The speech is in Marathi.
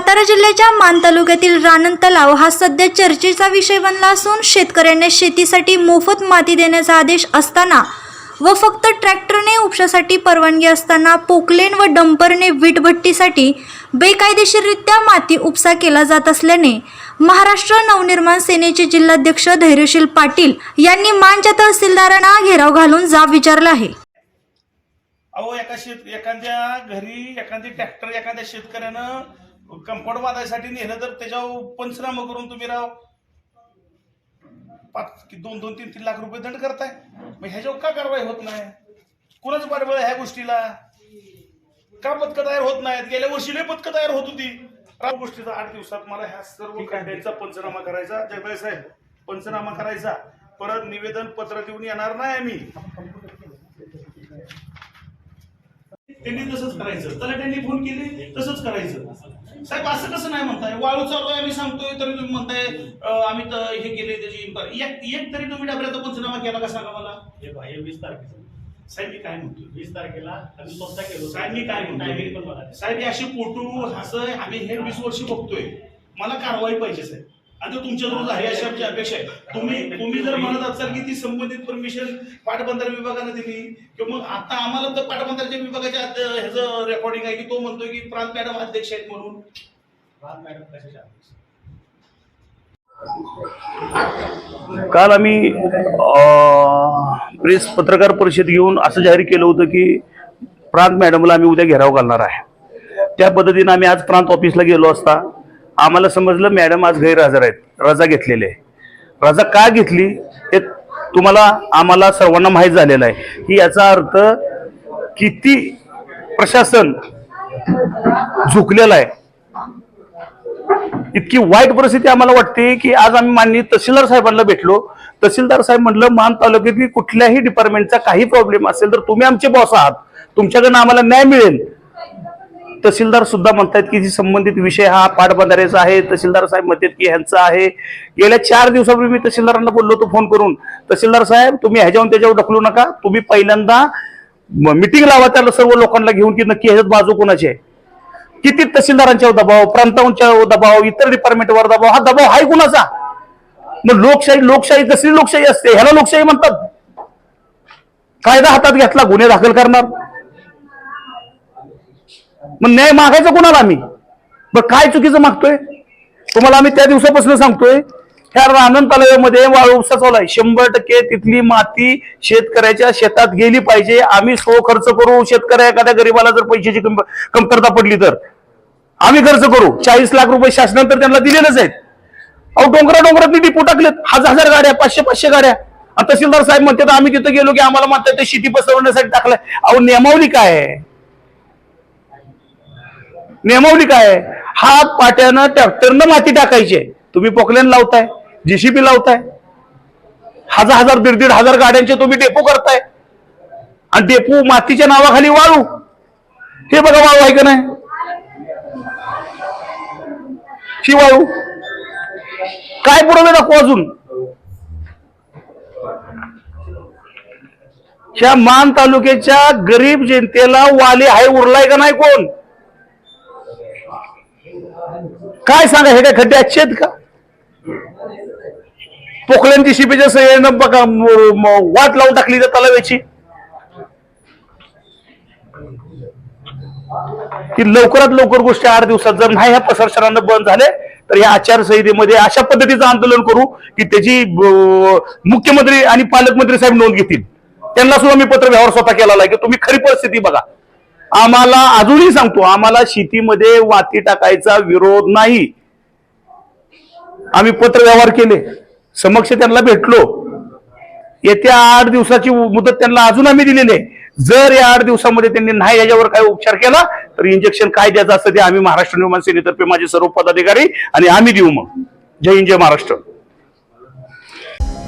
सातारा जिल्ह्याच्या मान तालुक्यातील रानन तलाव हा सध्या चर्चेचा विषय बनला असून शेतकऱ्यांना शेतीसाठी मोफत माती देण्याचा आदेश असताना व फक्त ट्रॅक्टरने उपशासाठी परवानगी असताना पोकलेन व डंपरने वीटभट्टीसाठी बेकायदेशीररित्या माती उपसा केला जात असल्याने महाराष्ट्र नवनिर्माण सेनेचे जिल्हाध्यक्ष धैर्यशील पाटील यांनी मानच्या तहसीलदारांना घेराव घालून जाब विचारला आहे. अहो एका शेत एखाद्या घरी एखादी ट्रॅक्टर एखाद्या शेतकऱ्यानं कंपाऊंड बांधायसाठी नेलं तर त्याच्यावर पंचनामा करून तुम्ही राव. पाच की दोन दोन तीन तीन लाख रुपये दंड करताय. मग ह्याच्यावर का कारवाई होत नाही? कुणाच पाठबळ ह्या गोष्टीला? का पथकं तयार होत नाहीत? गेल्या वर्षी लय पथकं तयार होत होती. राव गोष्टीचा आठ दिवसात मला ह्या सर्व खड्ड्यांचा पंचनामा करायचा. जगदाय साहेब पंचनामा करायचा. परत निवेदन पत्र देऊन येणार नाही आम्ही. त्यांनी तसंच करायचं. तलाट्यांनी फोन केले तसंच करायचं. साहेब असं कसं नाही म्हणताय? वाळू चालू आहे आम्ही सांगतोय तरी तुम्ही म्हणताय आम्ही तर हे केले त्याची एक एक तरी तुम्ही डबऱ्याचा पंचनामा केला का सांगा मला? हे हे वीस तारखेचं. साहेब मी काय म्हणतोय? वीस तारखेला आम्ही स्वतः केलो साहेब मी काय बघा. साहेब हे अशी पोटू हसय आम्ही हे वीस वर्ष बघतोय. मला कारवाई पाहिजे साहेब. आता तुमच्या रोज आहे अशी आमची अपेक्षा आहे. तुम्ही तुम्ही जर म्हणत असाल की ती संबंधित परमिशन पाटबंधारे विभागाने दिली किंवा मग आता आम्हाला तर पाटबंधारच्या विभागाच्या ह्याचं रेकॉर्डिंग आहे की तो म्हणतोय की प्रांत मॅडम अध्यक्ष आहेत म्हणून. प्रांत मॅडम कशाच्या अध्यक्ष? काल आम्ही प्रेस पत्रकार परिषद घेऊन असं जाहीर केलं होतं की प्रांत मॅडमला आम्ही उद्या घेराव घालणार आहे. त्या पद्धतीनं आम्ही आज प्रांत ऑफिसला गेलो असता. आम्हाला समजलं मॅडम आज गैरहजर आहेत. रजा घेतलेली आहे. रजा का घेतली? हे तुम्हाला आम्हाला सर्वांना माहीत झालेलं आहे. की याचा अर्थ किती प्रशासन झुकलेलं आहे. इतकी वाईट परिस्थिती आम्हाला वाटते की आज आम्ही माननीय तहसीलदार साहेबांना भेटलो. तहसीलदार साहेब म्हणलं मान तालुक्यातील कुठल्याही डिपार्टमेंटचा काही प्रॉब्लेम असेल तर तुम्ही आमचे बॉस आहात. तुमच्याकडनं आम्हाला न्याय मिळेल. तहसीलदार सुद्धा म्हणतात की जी संबंधित विषय हा पाटबंधाऱ्याचा आहे तहसीलदार साहेब म्हणतात की ह्यांचा आहे. गेल्या चार दिवसापूर्वी मी तहसीलदारांना बोललो होतो फोन करून तहसीलदार साहेब तुम्ही ह्याच्यावर त्याच्यावर ढकलू नका. तुम्ही पहिल्यांदा मिटिंग लावा त्या सर्व लोकांना घेऊन की नक्की ह्याच्यात बाजू कोणाची आहे. किती तहसीलदारांच्या दबाव प्रांतांच्या दबाव इतर डिपार्टमेंटवर दबाव हा दबाव आहे कुणाचा? मग लोकशाही लोकशाही कसली लोकशाही असते? ह्याला लोकशाही म्हणतात. कायदा हातात घेतला गुन्हे दाखल करणार. मग न्याय मागायचा कोणाला आम्ही? बरं काय चुकीचं मागतोय? तुम्हाला आम्ही त्या दिवसापासून सांगतोय ह्या रानन तलाव्यामध्ये वाळू उपसा चालू आहे शंभर टक्के तिथली माती शेतकऱ्याच्या शेतात गेली पाहिजे. आम्ही सो खर्च करू शेतकऱ्या एखाद्या गरीबाला जर पैशाची कमतरता पडली तर. आम्ही खर्च करू. चाळीस लाख रुपये शासनानं तर त्यांना दिलेलेच आहेत. अहो डोंगरा डोंगरात डिपो टाकलेत हजार हजार गाड्या पाचशे पाचशे गाड्या. तहसीलदार साहेब म्हणतात आम्ही तिथं गेलो की आम्हाला म्हणतात ते शेती पसरवण्यासाठी टाकलंय. अहो नियमावली काय आहे? नियमावली काय हात पाट्यानं ट्रॅक्टरनं माती टाकायची आहे. तुम्ही पोकलेन लावताय जीसीबी लावताय. हजार हजार दीड दीड हजार गाड्यांचे तुम्ही डेपो करताय. आणि डेपो मातीच्या नावाखाली वाळू. हे बघा वाळू आहे का नाही? ही वाळू. काय पुरवलं दाखवू अजून? ह्या मान तालुक्याच्या गरीब जनतेला वाले आहे उरलाय का नाही कोण? काय सांगा हे काय खड्डे अच्छे आहेत का? पोखल्यांची शिपेच्या सह्यानं बघा वाट लावून टाकली त्या तलाव्याची की लवकरात लवकर गोष्टी आठ दिवसात जर नाही ह्या प्रशासनानं बंद झाले तर या आचारसंहितेमध्ये अशा पद्धतीचं आंदोलन करू की त्याची मुख्यमंत्री आणि पालकमंत्री साहेब नोंद घेतील. त्यांना सुद्धा मी पत्र व्यवहार स्वतः केला आहे की तुम्ही खरी परिस्थिती बघा. आम्हाला अजूनही सांगतो आम्हाला शेतीमध्ये वाती टाकायचा विरोध नाही. आम्ही पत्र व्यवहार केले समक्ष त्यांना भेटलो. येत्या आठ दिवसाची मुदत त्यांना अजून आम्ही दिलेली आहे. जर या आठ दिवसामध्ये त्यांनी नाही याच्यावर काय उपचार केला तर इंजेक्शन काय द्यायचं असतं ते आम्ही महाराष्ट्र निर्माण सेनेतर्फे माझे सर्व पदाधिकारी आणि आम्ही देऊ मग. जय हिंद जय महाराष्ट्र.